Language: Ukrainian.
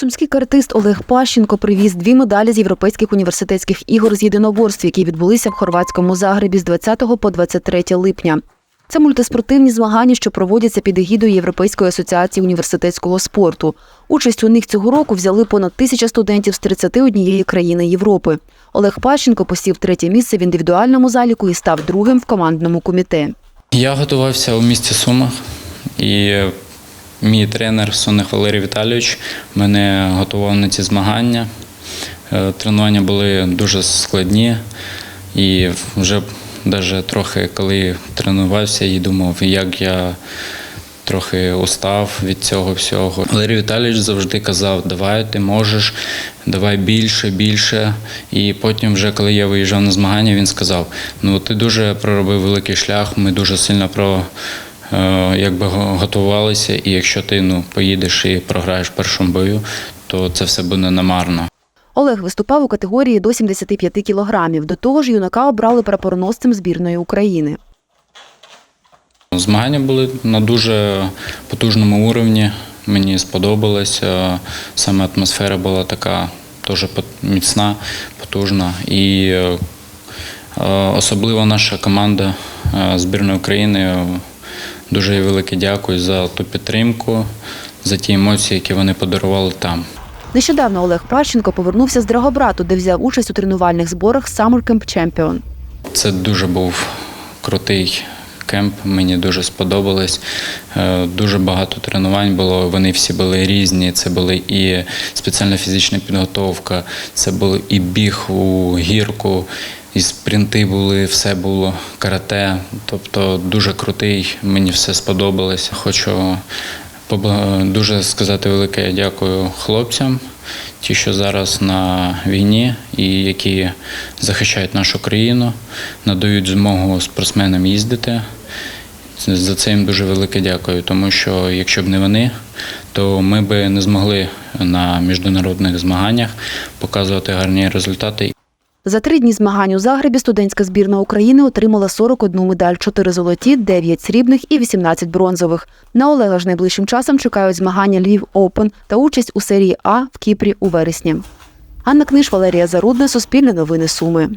Сумський каратист Олег Пащенко привіз дві медалі з європейських університетських ігор з єдиноборств, які відбулися в хорватському Загребі з 20 по 23 липня. Це мультиспортивні змагання, що проводяться під егідою Європейської асоціації університетського спорту. Участь у них цього року взяли понад тисяча студентів з 31 країни Європи. Олег Пащенко посів третє місце в індивідуальному заліку і став другим в командному коміте. Я готувався у місті Сумах, і мій тренер Сонних Валерій Віталійович мене готував на ці змагання. Е, Тренування були дуже складні, і вже навіть трохи, коли тренувався і думав, як я трохи устав від цього всього. Валерій Віталійович завжди казав, давай ти можеш, давай більше, більше. І потім, вже коли я виїжджав на змагання, він сказав: ну ти дуже проробив великий шлях, ми дуже сильно про. Е, Якби го- готувалися, і якщо ти ну поїдеш і програєш в першому бою, то це все буде намарно. Олег виступав у категорії до 75 кілограмів. До того ж, юнака обрали прапорносцем збірної України. Змагання були на дуже потужному уровні. Мені сподобалось. е, Саме атмосфера була така дуже міцна, потужна. І е, особливо наша команда збірної України. Дуже велике дякую за ту підтримку, за ті емоції, які вони подарували там. Нещодавно Олег Пащенко повернувся з Драгобрату, де взяв участь у тренувальних зборах Summer Camp Champion. Це дуже був крутий кемп, мені дуже сподобалось. Е, Дуже багато тренувань було. Вони всі були різні. Це були і спеціальна фізична підготовка, це був і біг у гірку, і спринти були, все було карате. Тобто дуже крутий, мені все сподобалось. Хочу дуже сказати велике дякую хлопцям, ті, що зараз на війні і які захищають нашу країну, надають змогу спортсменам їздити. За це їм дуже велике дякую, тому що якщо б не вони, то ми б не змогли на міжнародних змаганнях показувати гарні результати. За три дні змагань у Загребі студентська збірна України отримала 41 медаль, 4 золоті, 9 срібних і 18 бронзових. На Олега ж найближчим часом чекають змагання Львів Опен та участь у серії А в Кіпрі у вересні. Анна Книж, Валерія Зарудна, Суспільне новини Суми.